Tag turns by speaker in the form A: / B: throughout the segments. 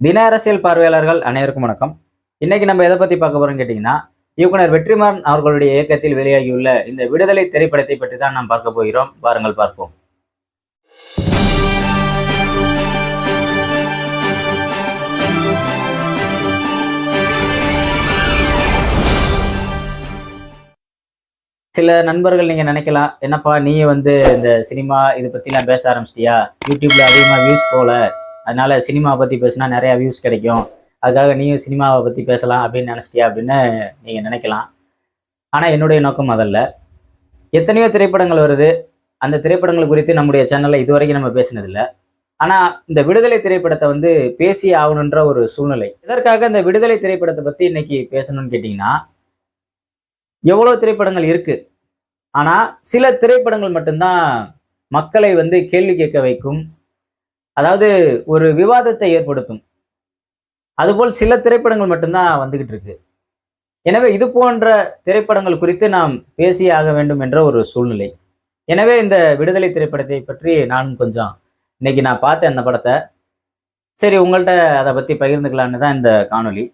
A: தின அரசியல் பார்வையாளர்கள் அனைவருக்கும் வணக்கம். இன்னைக்கு நம்ம எதை பத்தி பார்க்க போறோம்னு கேட்டீங்கன்னா இயக்குனர் வெற்றிமாறன் அவர்களுடைய இயக்கத்தில் வெளியாகியுள்ள இந்த விடுதலை திரைப்படத்தை பற்றி தான் நாம் பார்க்க போகிறோம். வாருங்கள் பார்ப்போம். சில நண்பர்கள் நீங்க நினைக்கலாம் என்னப்பா நீ வந்து இந்த சினிமா இதை பத்திலாம் பேச ஆரம்பிச்சிட்டியா? யூடியூப்ல அதிகமா வியூஸ் போல. அதனால சினிமா பற்றி பேசினா நிறையா வியூஸ் கிடைக்கும். அதுக்காக நீயும் சினிமாவை பற்றி பேசலாம் அப்படின்னு நினைச்சிட்டியா அப்படின்னு நீங்கள் நினைக்கலாம். ஆனால் என்னுடைய நோக்கம் அதல்ல. எத்தனையோ திரைப்படங்கள் வருது. அந்த திரைப்படங்கள் குறித்து நம்முடைய சேனல்ல இதுவரைக்கும் நம்ம பேசினதில்லை. ஆனால் இந்த விடுதலை திரைப்படத்தை வந்து பேசி ஆகணுன்ற ஒரு சூழ்நிலை. இதற்காக இந்த விடுதலை திரைப்படத்தை பற்றி இன்னைக்கு பேசணும்னு கேட்டிங்கன்னா எவ்வளோ திரைப்படங்கள் இருக்குது ஆனால் சில திரைப்படங்கள் மட்டும்தான் மக்களை வந்து கேள்வி கேட்க வைக்கும் அதாவது ஒரு விவாதத்தை ஏற்படுத்தும். அதுபோல் சில திரைப்படங்கள் மட்டும்தான் வந்துகிட்டு இருக்கு. எனவே இது போன்ற திரைப்படங்கள் குறித்து நாம் பேசியே ஆக வேண்டும் என்ற ஒரு சூழ்நிலை. எனவே இந்த விடுதலை திரைப்படத்தை பற்றி நானும் கொஞ்சம் இன்னைக்கு நான் பார்த்தேன் அந்த படத்தை. சரி உங்கள்கிட்ட அதை பற்றி பகிர்ந்துக்கலான்னு தான் இந்த காணொளி.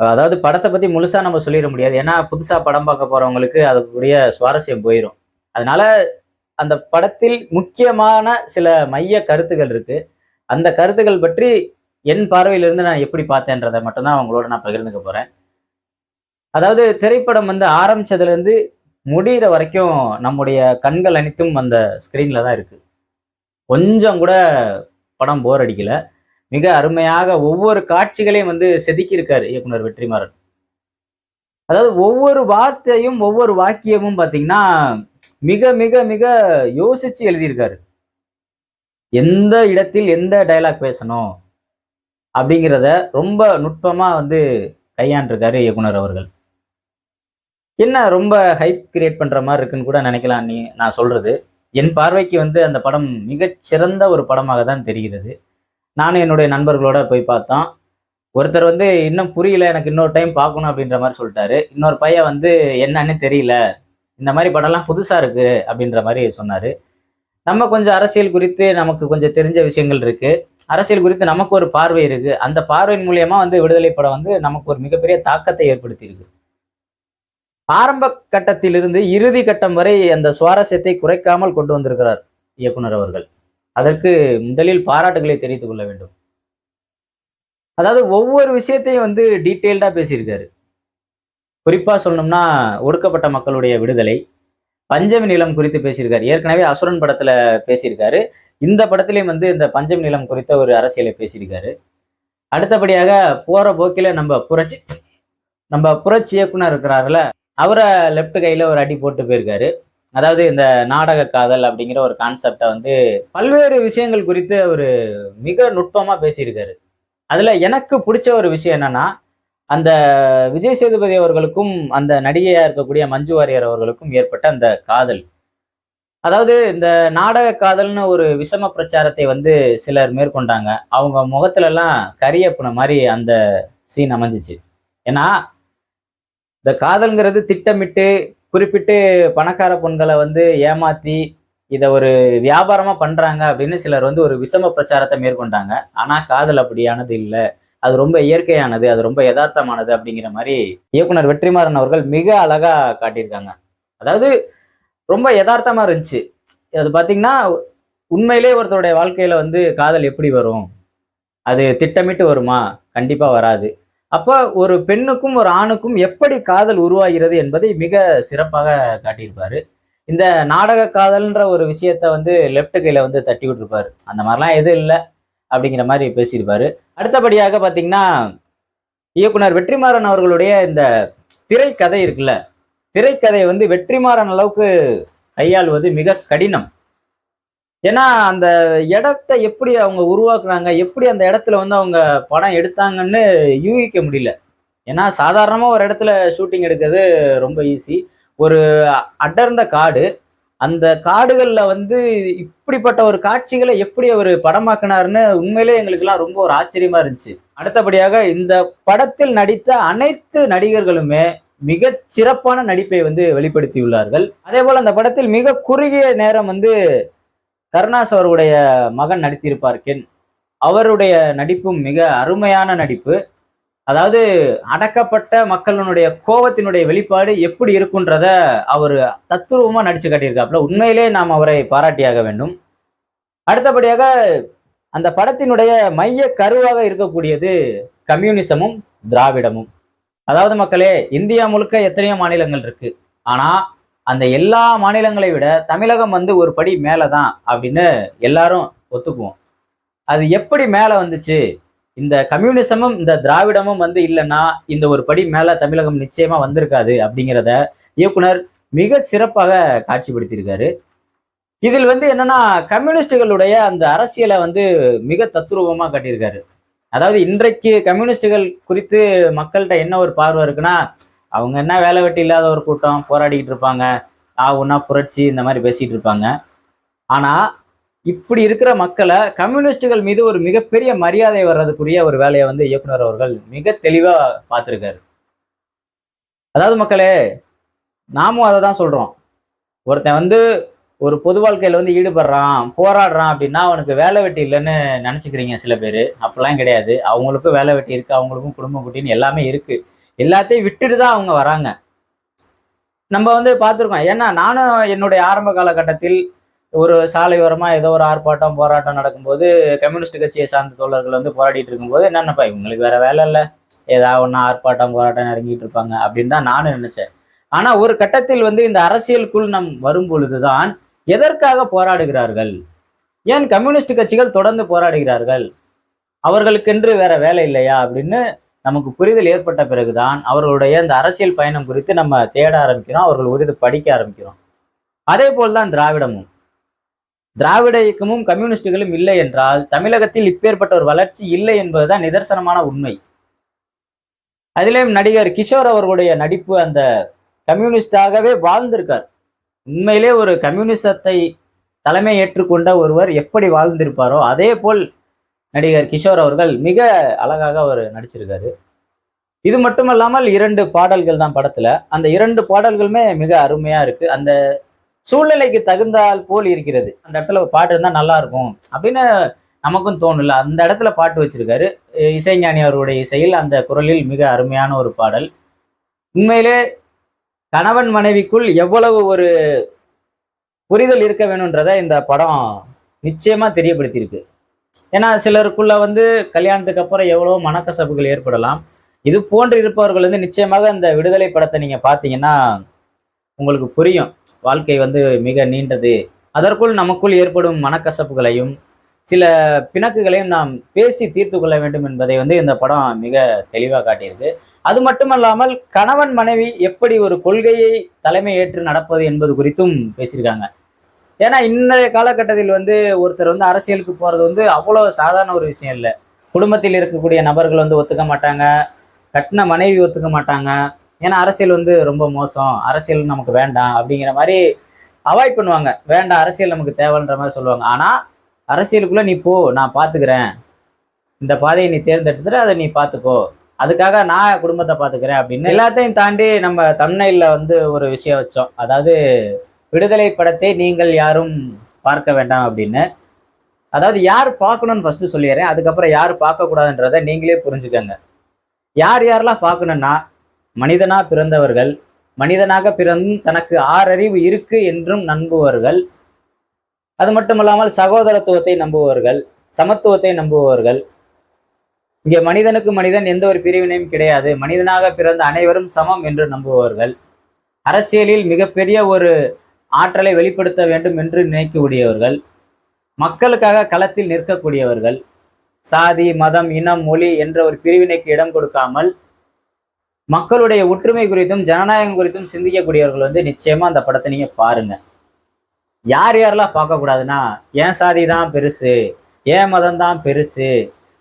A: அதாவது படத்தை பற்றி முழுசாக நம்ம சொல்லிட முடியாது. ஏன்னா புதுசாக படம் பார்க்க போகிறவங்களுக்கு அதுக்குரிய சுவாரஸ்யம் போயிடும் அதனால அந்த படத்தில் முக்கியமான சில மைய கருத்துகள் இருக்கு. அந்த கருத்துக்கள் பற்றி என் பார்வையிலிருந்து நான் எப்படி பார்த்தேன்றதை மட்டும்தான் அவங்களோட நான் பகிர்ந்துக்க போறேன். அதாவது திரைப்படம் வந்து ஆரம்பிச்சதுலேருந்து முடிகிற வரைக்கும் நம்முடைய கண்கள் அனைத்தும் அந்த ஸ்க்ரீனில் தான் இருக்குது கொஞ்சம் கூட படம் போர் அடிக்கலை. மிக அருமையாக ஒவ்வொரு காட்சிகளையும் வந்து செதுக்கியிருக்காரு இயக்குனர் வெற்றிமாறன். அதாவது ஒவ்வொரு வார்த்தையும் ஒவ்வொரு வாக்கியமும் பார்த்தீங்கன்னா மிக மிக மிக யோசிச்சு எழுதியிருக்காரு. எந்த இடத்தில் எந்த டைலாக் பேசணும் அப்படிங்கிறத ரொம்ப நுட்பமா வந்து கையாண்டிருக்காரு இயக்குனர் அவர்கள். என்ன ரொம்ப ஹைப் கிரியேட் பண்ற மாதிரி இருக்குன்னு கூட நினைக்கலாம் நீ நான் சொல்றது. என் பார்வைக்கு வந்து அந்த படம் மிகச்சிறந்த ஒரு படமாக தான் தெரிகிறது. நானும் என்னுடைய நண்பர்களோட போய் பார்த்தோம். ஒருத்தர் வந்து இன்னும் புரியல எனக்கு இன்னொரு டைம் பார்க்கணும் அப்படின்ற மாதிரி சொல்லிட்டாரு. இன்னொரு பையன் வந்து என்னன்னு தெரியல. இந்த மாதிரி படம்லாம் புதுசா இருக்கு அப்படின்ற மாதிரி சொன்னாரு. நம்ம கொஞ்சம் அரசியல் குறித்து நமக்கு கொஞ்சம் தெரிஞ்ச விஷயங்கள் இருக்கு. அரசியல் குறித்து நமக்கு ஒரு பார்வை இருக்கு. அந்த பார்வையின் மூலியமா வந்து விடுதலை படம் வந்து நமக்கு ஒரு மிகப்பெரிய தாக்கத்தை ஏற்படுத்தியிருக்கு. ஆரம்ப கட்டத்திலிருந்து இறுதி கட்டம் வரை அந்த சுவாரஸ்யத்தை குறைக்காமல் கொண்டு வந்திருக்கிறார் இயக்குனர் அவர்கள். அதற்கு முதலில் பாராட்டுகளை தெரிவித்துக் கொள்ள வேண்டும். அதாவது ஒவ்வொரு விஷயத்தையும் வந்து டீட்டெயில்டா பேசியிருக்காரு. குறிப்பா சொல்லணும்னா ஒடுக்கப்பட்ட மக்களுடைய விடுதலை பஞ்சமி நிலம் குறித்து பேசியிருக்காரு. ஏற்கனவே அசுரன் படத்துல பேசியிருக்காரு. இந்த படத்திலையும் வந்து இந்த பஞ்சமி நிலம் குறித்த ஒரு அரசியலை பேசியிருக்காரு. அடுத்தபடியாக போற போக்கில நம்ம புரட்சி நம்ம புரட்சி இயக்குனர் இருக்கிறாருல அவரை லெஃப்ட் கையில ஒரு அடி போட்டு போயிருக்காரு. அதாவது இந்த நாடக காதல் அப்படிங்கிற ஒரு கான்செப்டை வந்து பல்வேறு விஷயங்கள் குறித்து அவர் மிக நுட்பமா பேசியிருக்காரு. அதுல எனக்கு பிடிச்ச ஒரு விஷயம் என்னன்னா அந்த விஜய் சேதுபதி அவர்களுக்கும் அந்த நடிகையா இருக்கக்கூடிய மஞ்சு வாரியர் அவர்களுக்கும் ஏற்பட்ட அந்த காதல். அதாவது இந்த நாடக காதல்னு ஒரு விஷம பிரச்சாரத்தை வந்து சிலர் மேற்கொண்டாங்க. அவங்க முகத்துல எல்லாம் கரியப்புன மாதிரி அந்த சீன் அமைஞ்சிச்சு. ஏன்னா இந்த காதல்ங்கிறது திட்டமிட்டு குறிப்பிட்டு பணக்கார பெண்களை வந்து ஏமாத்தி இதை ஒரு வியாபாரமா பண்றாங்க அப்படின்னு சிலர் வந்து ஒரு விஷம பிரச்சாரத்தை மேற்கொண்டாங்க. ஆனா காதல் அப்படியானது இல்லை. அது ரொம்ப இயற்கையானது அது ரொம்ப யதார்த்தமானது அப்படிங்கிற மாதிரி இயக்குனர் வெற்றிமாறன் அவர்கள் மிக அழகா காட்டியிருக்காங்க. அதாவது ரொம்ப யதார்த்தமா இருந்துச்சு. அது பாத்தீங்கன்னா உண்மையிலே ஒருத்தருடைய வாழ்க்கையில வந்து காதல் எப்படி வரும்? அது திட்டமிட்டு வருமா? கண்டிப்பா வராது. அப்போ ஒரு பெண்ணுக்கும் ஒரு ஆணுக்கும் எப்படி காதல் உருவாகிறது என்பதை மிக சிறப்பாக காட்டியிருப்பாரு. இந்த நாடக காதல்ன்ற ஒரு விஷயத்த வந்து லெஃப்ட் கையில வந்து தட்டி விட்டுருப்பாரு அந்த மாதிரிலாம் எதுவும் இல்லை. அப்படிங்கிற மாதிரி பேசியிருப்பாரு. அடுத்தபடியாக பார்த்தீங்கன்னா இயக்குனர் வெற்றிமாறன் அவர்களுடைய இந்த திரைக்கதை இருக்குல்ல திரைக்கதையை வந்து வெற்றிமாறன் அளவுக்கு கையாளுவது மிக கடினம். ஏன்னா அந்த இடத்த எப்படி அவங்க உருவாக்குனாங்க எப்படி அந்த இடத்துல வந்து அவங்க படம் எடுத்தாங்கன்னு யூகிக்க முடியல. ஏன்னா சாதாரணமாக ஒரு இடத்துல ஷூட்டிங் எடுக்கிறது ரொம்ப ஈஸி ஒரு அடர்ந்த காடு அந்த காடுகள்ல வந்து இப்படிப்பட்ட ஒரு காட்சிகளை எப்படி அவர் படமாக்கினாருன்னு உண்மையிலே எங்களுக்கெல்லாம் ரொம்ப ஒரு ஆச்சரியமா இருந்துச்சு. அடுத்தபடியாக இந்த படத்தில் நடித்த அனைத்து நடிகர்களுமே மிக சிறப்பான நடிப்பை வந்து வெளிப்படுத்தியுள்ளார்கள். அதே போல அந்த படத்தில் மிக குறுகிய நேரம் வந்து கருணாஸ் அவருடைய மகன் நடித்திருப்பார் கென். அவருடைய நடிப்பும் மிக அருமையான நடிப்பு. அதாவது அடக்கப்பட்ட மக்களினுடைய கோபத்தினுடைய வெளிப்பாடு எப்படி இருக்குன்றத அவர் தத்துருவமா நடிச்சு காட்டியிருக்காப்புல. உண்மையிலே நாம் அவரை பாராட்டியாக வேண்டும். அடுத்தபடியாக அந்த படத்தினுடைய மைய கருவாக இருக்கக்கூடியது கம்யூனிசமும் திராவிடமும். அதாவது மக்களே இந்தியா முழுக்க எத்தனையோ மாநிலங்கள் இருக்கு. ஆனா அந்த எல்லா மாநிலங்களை விட தமிழகம் வந்து ஒரு படி மேலே தான் அப்படின்னு எல்லாரும் ஒத்துக்குவோம். அது எப்படி மேலே வந்துச்சு? இந்த கம்யூனிசமும் இந்த திராவிடமும் வந்து இல்லைன்னா இந்த ஒரு படி மேல தமிழகம் நிச்சயமா வந்திருக்காது அப்படிங்கிறத இயக்குனர் மிக சிறப்பாக காட்சிப்படுத்தியிருக்காரு. இதில் வந்து என்னன்னா கம்யூனிஸ்டுகளுடைய அந்த அரசியலை வந்து மிக தத்ரூபமாக காட்டியிருக்காரு. அதாவது இன்றைக்கு கம்யூனிஸ்டுகள் குறித்து மக்கள்கிட்ட என்ன ஒரு பார்வை இருக்குன்னா அவங்க என்ன வேலை வெட்டி இல்லாத ஒரு கூட்டம் போராடிக்கிட்டு இருப்பாங்க. ஆ ஒன்னா புரட்சி இந்த மாதிரி பேசிட்டு இருப்பாங்க. ஆனால் இப்படி இருக்கிற மக்களை கம்யூனிஸ்டுகள் மீது ஒரு மிகப்பெரிய மரியாதை வர்றதுக்குரிய ஒரு வேலையை வந்து இயக்குனர் அவர்கள் மிக தெளிவாக பார்த்துருக்காரு. அதாவது மக்களே நாமும் அதை தான் சொல்கிறோம் ஒருத்தன் வந்து ஒரு பொது வாழ்க்கையில் வந்து ஈடுபடுறான் போராடுறான் அப்படின்னா அவனுக்கு வேலை வெட்டி இல்லைன்னு நினச்சிக்கிறீங்க சில பேர். அப்படிலாம் கிடையாது. அவங்களுக்கும் வேலை வெட்டி இருக்குது அவங்களுக்கும் குடும்பம் குட்டின்னு எல்லாமே இருக்கு. எல்லாத்தையும் விட்டுட்டு தான் அவங்க வராங்க. நம்ம வந்து பார்த்துருக்கோம். ஏன்னா நானும் என்னுடைய ஆரம்ப காலகட்டத்தில் ஒரு சாலையோரமாக ஏதோ ஒரு ஆர்ப்பாட்டம் போராட்டம் நடக்கும்போது கம்யூனிஸ்ட் கட்சியை சார்ந்த தோழர்கள் வந்து போராடிட்டு இருக்கும்போது என்னென்னப்பா இவங்களுக்கு வேற வேலை இல்லை. ஏதாவது ஒன்றா ஆர்ப்பாட்டம் போராட்டம் இறங்கிட்டு இருப்பாங்க அப்படின்னு தான் நானும் நினைச்சேன். ஆனா ஒரு கட்டத்தில் வந்து இந்த அரசியலுக்குள் நம் வரும் பொழுதுதான் எதற்காக போராடுகிறார்கள்? ஏன் கம்யூனிஸ்ட் கட்சிகள் தொடர்ந்து போராடுகிறார்கள்? அவர்களுக்கென்று வேற வேலை இல்லையா அப்படின்னு நமக்கு புரிதல் ஏற்பட்ட பிறகுதான் அவர்களுடைய இந்த அரசியல் பயணம் குறித்து நம்ம தேட ஆரம்பிக்கிறோம் அவர்கள் குறித்து படிக்க ஆரம்பிக்கிறோம். அதே போல்தான் திராவிடமும். திராவிட இயக்கமும் கம்யூனிஸ்டுகளும் இல்லை என்றால் தமிழகத்தில் இப்பேற்பட்ட ஒரு வளர்ச்சி இல்லை என்பதுதான் நிதர்சனமான உண்மை. அதிலேயும் நடிகர் கிஷோர் அவர்களுடைய நடிப்பு அந்த கம்யூனிஸ்டாகவே வாழ்ந்திருக்கார். உண்மையிலே ஒரு கம்யூனிசத்தை தலைமை ஏற்றுக்கொண்ட ஒருவர் எப்படி வாழ்ந்திருப்பாரோ அதே போல் நடிகர் கிஷோர் அவர்கள் மிக அழகாக அவர் நடிச்சிருக்காரு. இது மட்டுமல்லாமல் இரண்டு பாடல்கள் தான் படத்துல. அந்த இரண்டு பாடல்களுமே மிக அருமையா இருக்கு. அந்த சூழ்நிலைக்கு தகுந்தால் போல் இருக்கிறது. அந்த இடத்துல பாட்டு இருந்தால் நல்லா இருக்கும். அப்படின்னு நமக்கும் தோணல. அந்த இடத்துல பாட்டு வச்சிருக்காரு. இசைஞானி அவருடைய இசையில் அந்த குரலில் மிக அருமையான ஒரு பாடல். உண்மையிலே கணவன் மனைவிக்குள் எவ்வளவு ஒரு புரிதல் இருக்க வேணுன்றத இந்த படம் நிச்சயமா தெரியப்படுத்தியிருக்கு. ஏன்னா சிலருக்குள்ள வந்து கல்யாணத்துக்கு அப்புறம் எவ்வளவோ மனக்கசப்புகள் ஏற்படலாம். இது போன்று இருப்பவர்கள் வந்து நிச்சயமாக இந்த விடுதலை படத்தை நீங்க பார்த்தீங்கன்னா உங்களுக்கு புரியும். வாழ்க்கை வந்து மிக நீண்டது. அதற்குள் நமக்குள் ஏற்படும் மனக்கசப்புகளையும் சில பிணக்குகளையும் நாம் பேசி தீர்த்து கொள்ள வேண்டும் என்பதை வந்து இந்த படம் மிக தெளிவாக காட்டியிருக்கு. அது மட்டுமல்லாமல் கணவன் மனைவி எப்படி ஒரு கொள்கையை தலைமை ஏற்று நடப்பது என்பது குறித்தும் பேசியிருக்காங்க. ஏன்னா இன்றைய காலகட்டத்தில் வந்து ஒருத்தர் வந்து அரசியலுக்கு போகிறது வந்து அவ்வளோ சாதாரண ஒரு விஷயம் இல்லை. குடும்பத்தில் இருக்கக்கூடிய நபர்கள் வந்து ஒத்துக்க மாட்டாங்க. கட்டின மனைவி ஒத்துக்க மாட்டாங்க. ஏன்னா அரசியல் வந்து ரொம்ப மோசம். அரசியல் நமக்கு வேண்டாம் அப்படிங்கிற மாதிரி அவாய்ட் பண்ணுவாங்க. வேண்டாம் அரசியல் நமக்கு தேவைன்ற மாதிரி சொல்லுவாங்க. ஆனால் அரசியலுக்குள்ளே நீ போ நான் பார்த்துக்கிறேன் இந்த பாதையை நீ தேர்ந்தெடுத்துட்டு அதை நீ பார்த்துக்கோ அதுக்காக நான் குடும்பத்தை பார்த்துக்கிறேன் அப்படின்னு எல்லாத்தையும் தாண்டி நம்ம தமிழ்ல வந்து ஒரு விஷயம் வச்சோம். அதாவது விடுதலை படத்தை நீங்கள் யாரும் பார்க்க வேண்டாம் அப்படின்னு. அதாவது யார் பார்க்கணும்னு ஃபஸ்ட்டு சொல்லிடுறேன். அதுக்கப்புறம் யார் பார்க்கக்கூடாதுன்றதை நீங்களே புரிஞ்சுக்கங்க. யார் யாரெல்லாம் பார்க்கணுன்னா மனிதனா பிறந்தவர்கள் மனிதனாக பிறந்தும் தனக்கு ஆறறிவு இருக்கு என்றும் நம்புவர்கள் அது மட்டுமல்லாமல் சகோதரத்துவத்தை நம்புவர்கள் சமத்துவத்தை நம்புபவர்கள். இங்கே மனிதனுக்கு மனிதன் எந்த ஒரு பிரிவினையும் கிடையாது. மனிதனாக பிறந்த அனைவரும் சமம் என்று நம்புபவர்கள். அரசியலில் மிகப்பெரிய ஒரு ஆற்றலை வெளிப்படுத்த வேண்டும் என்று நினைக்கக்கூடியவர்கள். மக்களுக்காக களத்தில் நிற்கக்கூடியவர்கள். சாதி மதம் இனம் மொழி என்ற ஒரு பிரிவினைக்கு இடம் கொடுக்காமல் மக்களுடைய ஒற்றுமை குறித்தும் ஜனநாயகம் குறித்தும் சிந்திக்கக்கூடியவர்கள் வந்து நிச்சயமா அந்த படத்தை நீங்க பாருங்க. யார் யாரெல்லாம் பார்க்கக்கூடாதுன்னா என் சாதி தான் பெருசு என் மதம் தான் பெருசு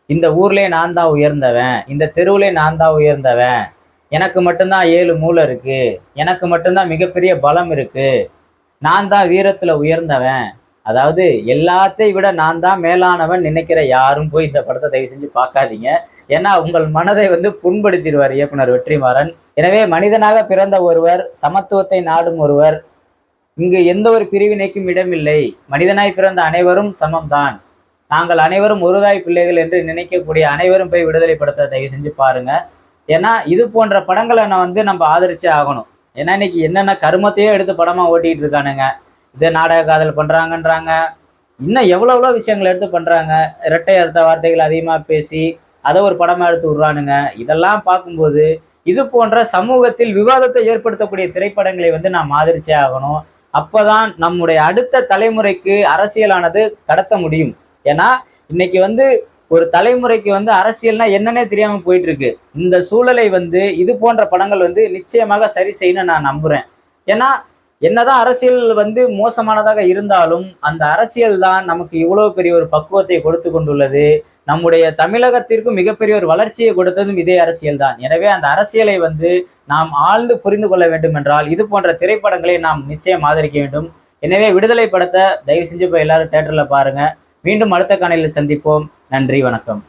A: இந்த ஊர்லயே நான் தான் உயர்ந்தவன் இந்த தெருவுலே நான் தான் உயர்ந்தவன் எனக்கு மட்டும்தான் ஏழு மூளை இருக்கு எனக்கு மட்டும்தான் மிகப்பெரிய பலம் இருக்கு நான் தான் வீரத்துல உயர்ந்தவன் அதாவது எல்லாத்தையும் விட நான் தான் மேலானவன் நினைக்கிற யாரும் போய் இந்த படத்தை தயவு செஞ்சு பார்க்காதீங்க. ஏன்னா உங்கள் மனதை வந்து புண்படுத்திடுவார் இயக்குனர் வெற்றிமாறன். எனவே மனிதனாக பிறந்த ஒருவர் சமத்துவத்தை நாடும் ஒருவர் இங்கு எந்த ஒரு பிரிவினைக்கும் இடமில்லை. மனிதனாய் பிறந்த அனைவரும் சமம்தான். நாங்கள் அனைவரும் ஒருதாய் பிள்ளைகள் என்று நினைக்கக்கூடிய அனைவரும் போய் விடுதலை படத்தை தயவு செஞ்சு பாருங்க. ஏன்னா இது போன்ற படங்களை நான் வந்து நம்ம ஆதரிச்சே ஆகணும். ஏன்னா இன்னைக்கு என்னென்ன கருமத்தையே எடுத்து படமா ஓட்டிட்டு இருக்கானுங்க. இதே நாடக காதல் பண்றாங்கன்றாங்க. இன்னும் எவ்வளோ எவ்வளோ விஷயங்கள் எடுத்து பண்றாங்க. இரட்டை அர்த்த வார்த்தைகள் அதிகமா பேசி அதை ஒரு படமா எடுத்து விடுறானுங்க. இதெல்லாம் பார்க்கும்போது இது போன்ற சமூகத்தில் விவாதத்தை ஏற்படுத்தக்கூடிய திரைப்படங்களை வந்து நாம் ஆதரிச்சே ஆகணும். அப்போதான் நம்முடைய அடுத்த தலைமுறைக்கு அரசியலானது கடத்த முடியும். ஏன்னா இன்னைக்கு வந்து ஒரு தலைமுறைக்கு வந்து அரசியல்னா என்னன்னே தெரியாம போயிட்டு இருக்கு இந்த சூழலை வந்து இது போன்ற படங்கள் வந்து நிச்சயமாக சரி செய்யணும்னு நான் நம்புறேன். ஏன்னா என்னதான் அரசியல் வந்து மோசமானதாக இருந்தாலும் அந்த அரசியல் தான் நமக்கு இவ்வளவு பெரிய ஒரு பக்குவத்தை கொடுத்து கொண்டுள்ளது. நம்முடைய தமிழகத்திற்கு மிகப்பெரிய ஒரு வளர்ச்சியை கொடுத்ததும் இதே அரசியல் தான். எனவே அந்த அரசியலை வந்து நாம் ஆழ்ந்து புரிந்து கொள்ள வேண்டும் என்றால் இது போன்ற திரைப்படங்களை நாம் நிச்சயம் ஆதரிக்க வேண்டும். எனவே விடுதலை படத்தை தயவு செஞ்சு போய் எல்லாரும் தேட்டரில் பாருங்க. மீண்டும் அடுத்த காணொலியில் சந்திப்போம். நன்றி வணக்கம்.